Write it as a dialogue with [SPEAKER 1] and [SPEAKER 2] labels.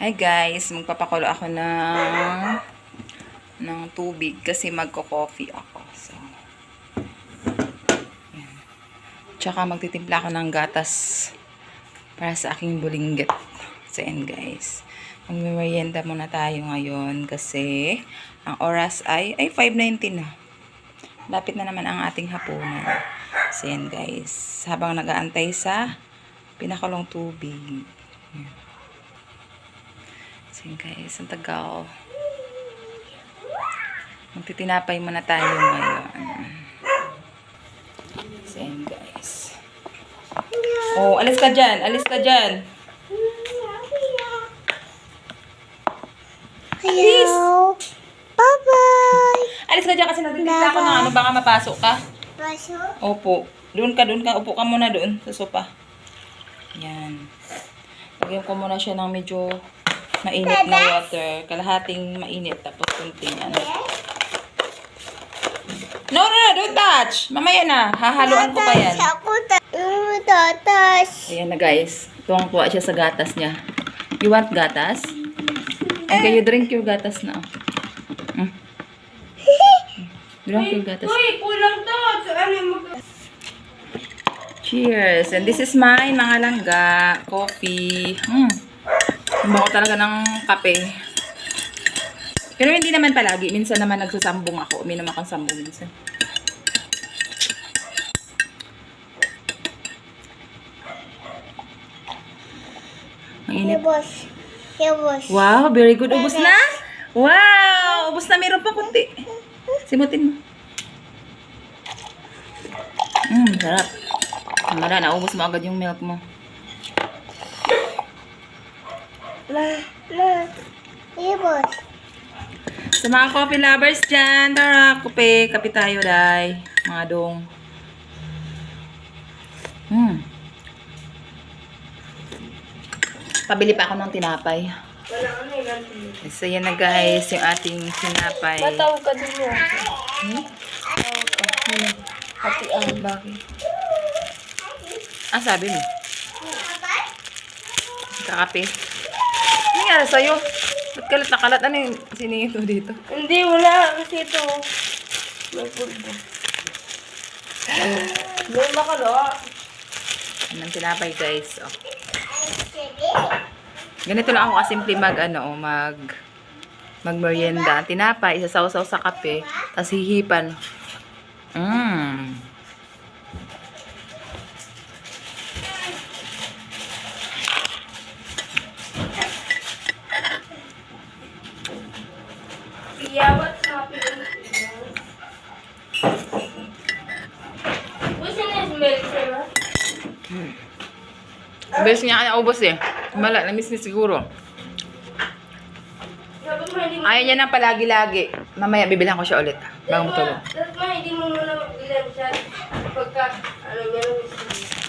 [SPEAKER 1] Hi guys, magpapakulo ako ng ng tubig kasi magko-coffee ako. So, yan. Tsaka magtitimpla ako ng gatas para sa aking bulinggit. So, yan guys. Magmimerienda muna tayo ngayon kasi ang oras ay, ay 5.19 na. Lapit na naman ang ating hapunan. So, yan guys. Habang nag-aantay sa pinakulong tubig. Yan. So, guys, ang tagal. Magtitinapay muna tayo ngayon. So, yun guys. Oh, alis ka dyan. Alis ka dyan.
[SPEAKER 2] Hello. Bye-bye.
[SPEAKER 1] Alis ka dyan kasi nagtitigla ako ng ano. Baka mapasok ka.
[SPEAKER 2] Baso.
[SPEAKER 1] Opo. Doon ka, doon ka. Upo ka muna doon sa sopa. Yan. Lagyan ko muna siya ng medyo mainit na water. Kalahating mainit. Tapos kunting ano. No, no, no. Don't touch. Mamaya na. Hahaluan ko pa yan.
[SPEAKER 2] Mm.
[SPEAKER 1] Ayan na guys. Tuwang-tuwa siya sa gatas niya. You want gatas? Okay, you drink your gatas na. Mm. Drink your gatas.
[SPEAKER 3] Uy, kulang to. So, ano yung mag...
[SPEAKER 1] Cheers! And this is mine, mga langga. Coffee. Mm. Bango talaga ng kape. Pero hindi naman palagi. Minsan naman nagsasambong ako. Uminom akong sambong minsan. Ang init.
[SPEAKER 2] Yabos. Yabos.
[SPEAKER 1] Wow, very good. Ubus na? Wow! Ubus na. Meron pa kunti. Simutin mo. Mmm, sarap. Mara, naubos mo agad yung milk mo.
[SPEAKER 2] Ma, ma. Yabos.
[SPEAKER 1] Sa mga coffee lovers dyan, tara, kape, kape tayo, day. Mga dong. Hmm. Pabili pa ako ng tinapay.
[SPEAKER 3] Wala ano yung ganti.
[SPEAKER 1] So, yan na guys, yung ating tinapay.
[SPEAKER 3] Matawag ka din mo.
[SPEAKER 1] Hmm?
[SPEAKER 3] Pati ang bakit.
[SPEAKER 1] Ah, sabi mo. Kakape. Ano nga sa'yo? Ba't kalat na kalat? Ano yung siningin mo dito?
[SPEAKER 3] Hindi, wala. Kasi ito. May pulbo. May makalo.
[SPEAKER 1] Yan ang tinapay guys. Oh. Ganito lang ako kasimple mag ano, oh, mag magmerienda. Tinapay, isasaw-saw sa kape, tapos hihipan. Mmm.
[SPEAKER 3] Yeah, what's happening? What's in this milk, sir?
[SPEAKER 1] Best niya kaya ubos eh. Mala, na-miss niya siguro. Ayaw niya ng palagi-lagi. Mamaya bibilang ko siya ulit. Bago mo tulog.
[SPEAKER 3] Dapat mo hindi mo muna magbilan siya. Pagka, ano, meron gusto.